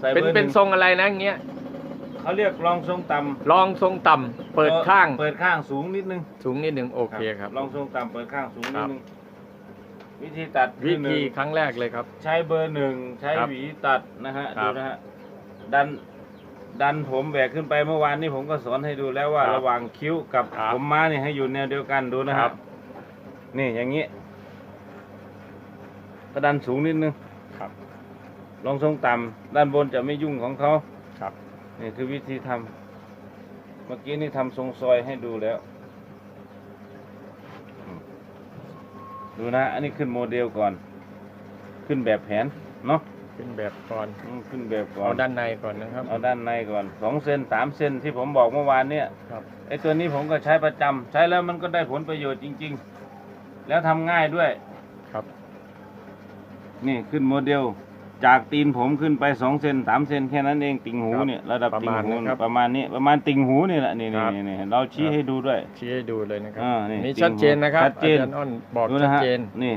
ใส่เป็นเบอร์หเป็นนึ่งทรงอะไรนะอย่างเงี้ยเขาเรียกรองทรงต่ำลองทรงต่ำเปิดข้างเปิดข้างสูงนิดนึงสูงนิดหนึ่งโอเคครับลองทรงต่ำเปิดข้างสูงนิครัดบนึงวิธีตัดวิคือหนึ่ธีง ครั้งแรกเลยครับ ใช้เบอร์หนึ่งใช้ครับหวีตัดนะฮะครัดูบนะฮะดันดันผมแบกขึ้นไปเมื่อวานนี้ผมก็สอนให้ดูแล้วว่าครับระหว่างคิ้วกับครับผมม้าเนี่ยให้อยู่แนวเดียวกันดูนะคครัรับ บนี่อย่างนี้ก็ดันสูงนิดนึงครับ ลองทรงต่ำด้านบนจะไม่ยุ่งของเขาครับ นี่คือวิธีทำเมื่อกี้นี่ทำทรงซอยให้ดูแล้วอืมดูนะ อันนี้ขึ้นโมเดลก่อน ขึ้นแบบแผนเนาะขึ้นแบบก่อนอืมขึ้นแบบก่อเอาน ด้านในก่อนนะครับ เอาด้านในก่อนสองเซนสามเซนที่ผมบอกเมื่อวานเนี่ยครับ ไอ้ตัวนี้ผมก็ใช้ประจำใช้แล้วมันก็ได้ผลประโยชน์จริง ๆ แล้วทำง่ายด้วย ครับ นี่ขึ้นโมเดล จากตีนผมขึ้นไปสองเซนสามเซนแค่นั้นเองติ่งหูครับเนี่ยระดับติ่งหูประมาณนะครับประมาณนี้ประมาณติ่งหูนี่แหละนี่คนี่รับ นี่นี่เราชี้ครับให้ดูด้วย ชี้ให้ดูเลยนะครับอ่านี่นี่จริงชัดเจนนะครับชัดเจน อาจารย์อ้อนบอกดูชันะดฮะเจน นี่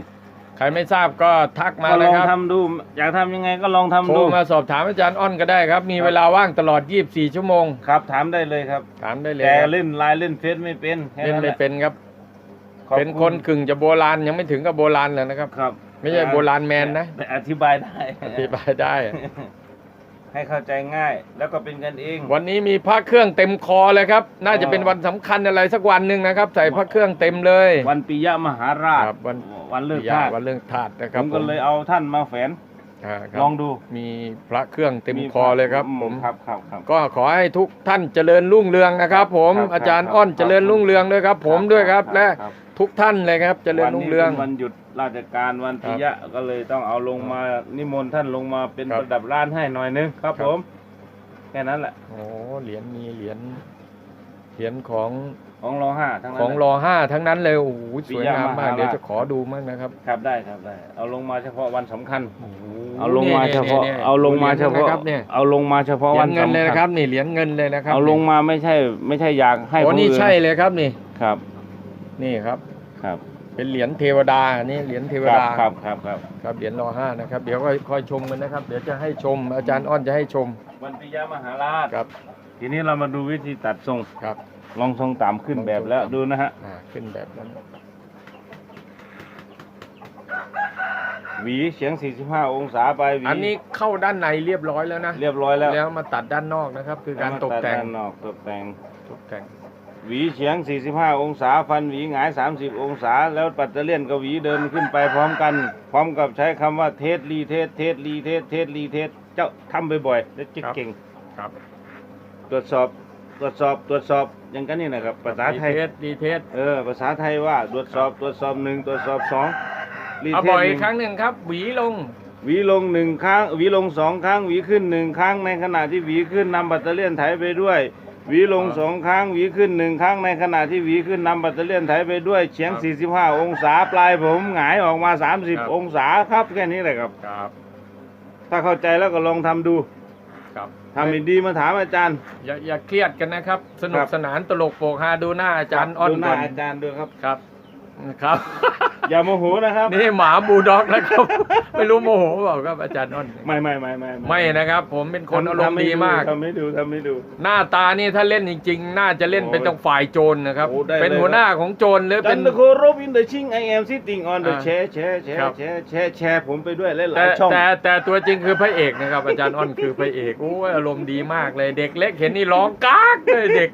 ใครไม่ทราบก็ทักมาก็ลนะองครับทำดูอยากทำยังไงก็ลองทำโทรดู มาสอบถามอาจารย์อ้อนก็ได้ครับ มีครับ เวลาว่างตลอด 24 ชั่วโมง ครับถามได้เลยครับ ถามได้เลยแต่ครับเล่นไลน์เล่นเฟซไม่เป็นแค่เล่นแหไม่ละเป็นครับ ขอบเป็นคนกึ่งจะโบราณยังไม่ถึงกับโบราณเลยนะครับ ครับ ไม่ใช่โบราณแมนนะแต่อธิบายได้ อธิบายได้ ให้เข้าใจง่าย แล้วก็เป็นกันเอง วันนี้มีพระเครื่องเต็มคอเลยครับ น่าจะเป็นวันสำคัญอะไรสักวันหนึ่งนะครับ ใส่พระเครื่องเต็มเลย วันปิยมหาราชครับวันวันเลิกปิยะธาตุวันเรื่องธาตุนะคผรับมก็เลยเอาท่านมาแฝนอ่าครับลองดูมีพระเครื่องเต็มคอเลยครับผมครับครับครับก็ขอให้ทุกท่านเจริญรุ่งเรืองนะครับ ผมครับอาจารย์ครับอ้อนครับเจริญรุ่งเรืองด้วยครับ ผมด้วยครับและครับ ทุกท่านเลยครับเจริญรุ่งเรือง วันนี้ป็นวันหยุดราชการวันปิยะก็เลยต้องเอาลงมานิมนต์ท่านลงมาเป็นครับประดับร้านให้หน่อยนึงครับครับ ผม แค่นั้นแหละ โอ้เหรียญมีเหรียญเหรียญของของรอห้าทั้งนั้นของแหละรอห้าทั้งนั้นเลยโอ้โหสวยงามมากปิยมหาราช เดี๋ยวจะขอดูมั่งนะครับครับได้ครับได้ เอาลงมาเฉพาะวันสำคัญโอ้โหเอาลงมาเฉพาะนี่ยนี่ยเอาลงมาเฉพาะ หรียญนะครับเนี่ยเอาลงมาเฉพาะเหรีวัยนญเงินสำเลยคันะญครับนี่เหรียญเงินเลยนะครับเอาลงมาไม่ใช่ไม่ใช่อยากให้โอ้ผู้นี่อื่ใช่เลยครับนี่ ครับ นี่ครับ ครับ เป็นเหรียญเทวดานี่เหรียญเทวครับดาครับครับครับครับเหรียญรอห้านะครับ เดี๋ยวก็ค่อยชมกันนะครับ เดี๋ยวจะให้ชม อาจารย์อ้อนจะให้ชมวันปิยมหาราชครับ ทีนี้เรามาดูวิธีตัดทรงครับ ลองทรงต่ำขึ้นแบบแล้วลองทรงต่ำดูนะฮะอ่าขึ้นแบบนั้นหวีเฉียง 45 องศาไปหวีอันนี้เข้าด้านในเรียบร้อยแล้วนะเรียบร้อยแล้วแล้วมาตัดด้านนอกนะครับ คือการตกแต่งด้านนอกตกแต่งตกแต่ง หวีเฉียง 45 องศา ฟันหวีหงาย 30 องศา แล้วปัตเตอร์เลียนกับหวีเดินขึ้นไปพร้อมกัน พร้อมกับใช้คำว่าเทสรีเทสเทสรีเทสเทสรีเทสเจ้าทำบ่อยๆแล้วจะเก่ง ครับตรวจสอบตรวจสอบตรวจสอบอย่างกันนี่นะครับภาษาไทยดีเทสดีเทสเออภาษาไทยว่าตรวจสอบตรวจสอบหนึ่งตรวจสอบสองรีเอาเทบ่สอยหอีนึ่กงครั้งหนึ่งครับ หวีลง หวีลงหนึ่งครั้งหวีลงสองครั้งหวีขึ้นหนึ่งครั้งในขณะที่หวีขึ้นนำบัตเตอร์เลียนไถไปด้วย หวีลงครับสองครั้งหวีขึ้นหนึ่งครั้งในขณะที่หวีขึ้นนำบัตเตอร์เลียนไถไปด้วยเฉียงครับ45 องศาปลายผมหงายออกมา ครับ 30 องศาครับแค่นี้แหละครับ ครับถ้าเข้าใจแล้วก็ลองทำดูครับทำดีๆมาถามอาจารย์ อย่าอย่าเครียดกันนะครับ สนุคกรับสนานตลกโปกฮาดูหน้าอาจารย์อ้อนดูหก่น้าอนอาจารย์ด้วยครับ ครับครับ อย่าโมโหนะครับ นี่หมาบูลด็อกนะครับ ไม่รู้โมโหเปล่าครับอาจารย์อ้อนไม่ไม่ไม่ไม่ไม่นะครับ ผมเป็นคนอารมณ์ดีมากทำให้ดูทำให้ดู หน้าตานี่ถ้าเล่นจริง ๆ น่าจะเล่นเป็นโอ้ตรงฝ่ายโจรนะครับ โอ้ได้เป็นเลยหัวหน้าของโจรหรือจัเป็นน ทโครบอินเดชิงไอแอมซิติงออนเดอะอ่าแชร์แชร์แชครัร์บ แชร์แชร์แชร์ผมไปด้วยหลาแต่ยๆช่อง แต่แต่ตัวจริงคือพระเอกนะครับ อาจารย์อ้อนคือพระเอกโอ้ยอารมณ์ดีมากเลย เด็กเล็กเห็นนี่ร้องกากเลยเด็ก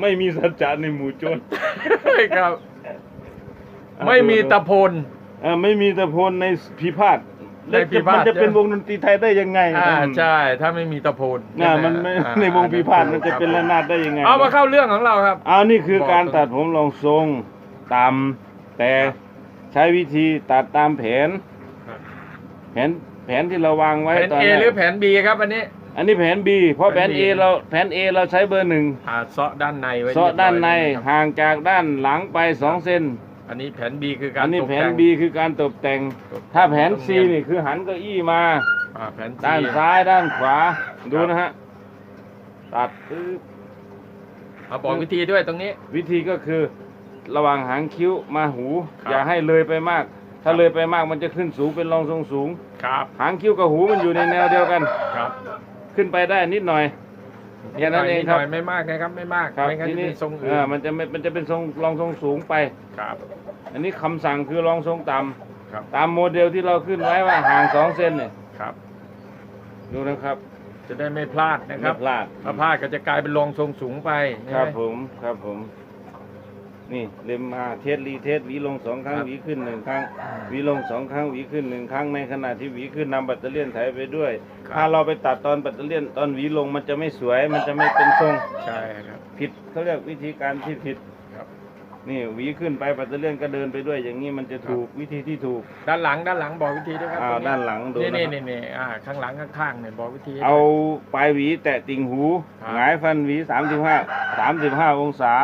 ไม่มีสัจจะในหมู่โจรครับ ไม่มีตะพลเอ่อไม่มีตะพลในพิพาทในพิพาท มันจะเป็นวงดนตรีไทยได้ยังไงอ่าใช่ ถ้าไม่มีตะพลน่ะมันไม่อ่าในวงพิพาทมันจะเป็นระนาดได้ยังไง เอามาเข้าเรื่องของเราครับเอานี่คือบอกการตรงตัดผมรองทรงตามแต่ใช้วิธีตัดตามแผน แผนแผนที่เราวางไว้แผนตอน A แรกหรือแผน B ครับอันนี้ อันนี้แผน B เพราะแผนแผน B A เราแผน A เราใช้เบอร์หนึ่งอ่าเซาะด้านในไว้เซาะด้านในเรียบร้อยแล้วะครับห่างจากด้านหลังไปสองเซน อันนี้แผน B คือการอันนี้ตกแผแต่นง B คือการตกแต่งตกแต่งถ้าแผน C ตรงนี่คือหันเก้าอี้มา อ่าแผน C ด้านซ้ายด้านขวา ดูนะฮะ ตัดปึ๊บเอาบอกวิธีด้วยตรงนี้ วิธีก็คือ ระหว่างหางคิ้วมาหู ครับอย่าให้เลยไปมาก ถ้าเลยไปมากมันจะขึ้นสูงเป็นรองทรงสูง ครับหางคิ้วกับหูมันอยู่ในแนวเดียวกัน ครับ ขึ้นไปได้นิดหน่อย แค่นั้นเองครับดหน่ยไม่มากนะครับไม่มากครับไม่งั้นทีจะนี้เป็นทรงเออื่อนมันจะไม่มันจะเป็นทรงรองทรงสูงไปครับ อันนี้คำสั่งคือรองทรงต่ำครับตามโมเดลที่เราขึ้นไว้ว่าห่างสองเซนเนี่ยครับ ดูนะครับ จะได้ไม่พลาดนะครับไม่พลาดถ้าพลาดก็จะกลายเป็นรองทรงสูงไปครับใช่ไหผมครับผม นี่เล็มมาเทสรีเทสหวีลงสองครั้งครับหวีขึ้นหนึ่งครั้งหวีลงสองครั้งหวีขึ้นหนึ่งครั้งในขณะที่หวีขึ้นนำแบตเตอรี่ยนไถไปด้วยถ้าเราไปตัดตอนแบตเตอรี่ยนตอนหวีลงมันจะไม่สวยมันจะไม่เป็นทรงใช่ครับ ผิดเขาเรียกวิธีการที่ผิดครับ นี่หวีขึ้นไปแบตเตอรี่ยนก็เดินไปด้วย อย่างนี้มันจะถูกวิธีที่ถูกด้านหลังด้านหลังบอกวิธีด้วยครัอ้าวตรงด้านหลังดูนี่นะนี่ครับนี่นี่อ่าข้างหลังข้างๆเนี่ยบอกวิธี เอาปลายหวีแตะติ่งหูครับ หงายฟันหวีสามสิบห้าสามสิบห้าองศา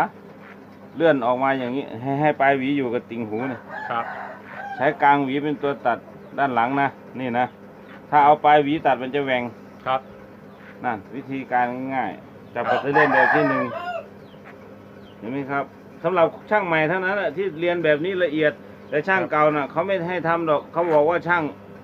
เลื่อนออกมาอย่างนี้ ให้ให้ปลายหวีอยู่กับติ่งหูเนี่ยครับ ใช้กลางหวีเป็นตัวตัดด้านหลังนะนี่นะถ้าเอาปลายหวีตัดมันจะแหว่งครับ นั่นวิธีการง่ายๆจับแบตเตอรี่ยนแบบที่หนึ่งเห็นไหมครับสำหรับช่างใหม่เท่านั้นแหละที่เรียนแบบนี้ละเอียด แต่ช่างเก่าน่ะเขาไม่ให้ทำดอกเขาบอกว่าช่าง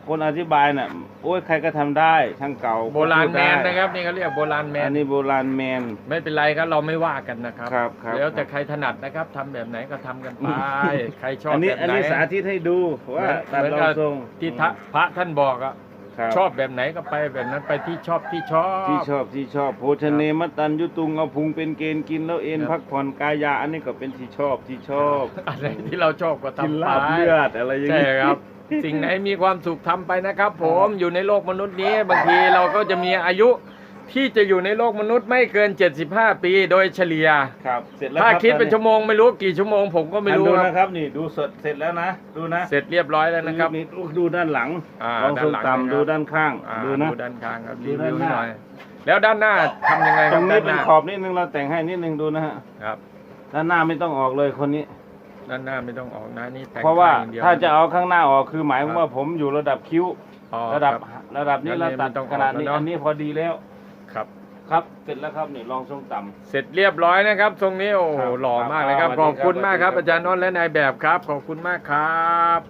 คนอธิบายน่ะโอ้ยใครก็ทำได้ช่างเก่าโบราณพูดแมได้นนะครับนี่เขาเรียกโบราณแมอันนนี้โบราณแมน ไม่เป็นไรครับเราไม่ว่ากันนะครับครับครับแล้วแต่ใครถนัดนะครับทำแบบไหนก็ทำกันไปใครชอบอันนี้แบบอันไหนนี้สาธิตให้ดูว่าตัดเหมือนรอกังบทรงที่ทะพระท่านบอกอะครับชอบแบบไหนก็ไปแบบนั้นไปที่ชอบที่ชอบ ที่ชอบที่ชอบโภชเนมัตตันยุตุงเอาพุงเป็นเกณฑ์กินแล้วเอ็นครับ พักผ่อนกายาอันนี้ก็เป็นที่ชอบที่ชอบอะไรที่เราชอบก็กินทำไปลาบเลือดอะไรอย่างใช่นี้ ครับ สิ่งไหนมีความสุขทำไปนะครับ ผมอยู่ในโลกมนุษย์นี้บางทีเราก็จะมีอายุที่จะอยู่ในโลกมนุษย์ไม่เกิน 75 ปีโดยเฉลี่ยครับเสร็จแล้วถ้ารับคิดเป็นตอชั่วโมงไม่รู้กี่ชั่วโมงผมก็ไม่รู้ท่านดูครับนะครับ นี่ดูสดเสร็จแล้วนะดูนะเสร็จเรียบร้อยแล้วนะครับนี่ดูด้านหลังอ่าลองทรงด้านหลังนะครับต่ำดูด้านข้างอ่าดูนะดูด้านข้างครับดูรีด้าวินวหน้าหน่อยแล้วด้านหน้าทำยังไงคตรัรบงนี้ด้านหเป็นน้าขอบนิดนึงเราแต่งให้นิดนึงดูนะฮะครับด้านหน้าไม่ต้องออกเลยคนนี้ ด้านหน้าไม่ต้องออกนะนี่แต่งเพราะว่าข้งอย่งดีย ถ้าจะเอาข้างหน้าออกคือหมายความครับว่าผมอยู่ระดับคิ้ว อ๋อระดับค ระดับนี้อันเรานี้ตัดไม่ต้องขนาดนี้ออกแล้วเนอะ อันนี้พอดีแล้ว ครับ ครับ เสร็จแล้วครับนี่ลองทรงต่ำเสร็จเรียบร้อยนะครับตรงนี้โอ้โหครับหล่อมากเลยครับ ครับขอบคุณสวัสดีมากครับครับอาจารย์อ้นและนายแบบครับ ขอบคุณมากครับ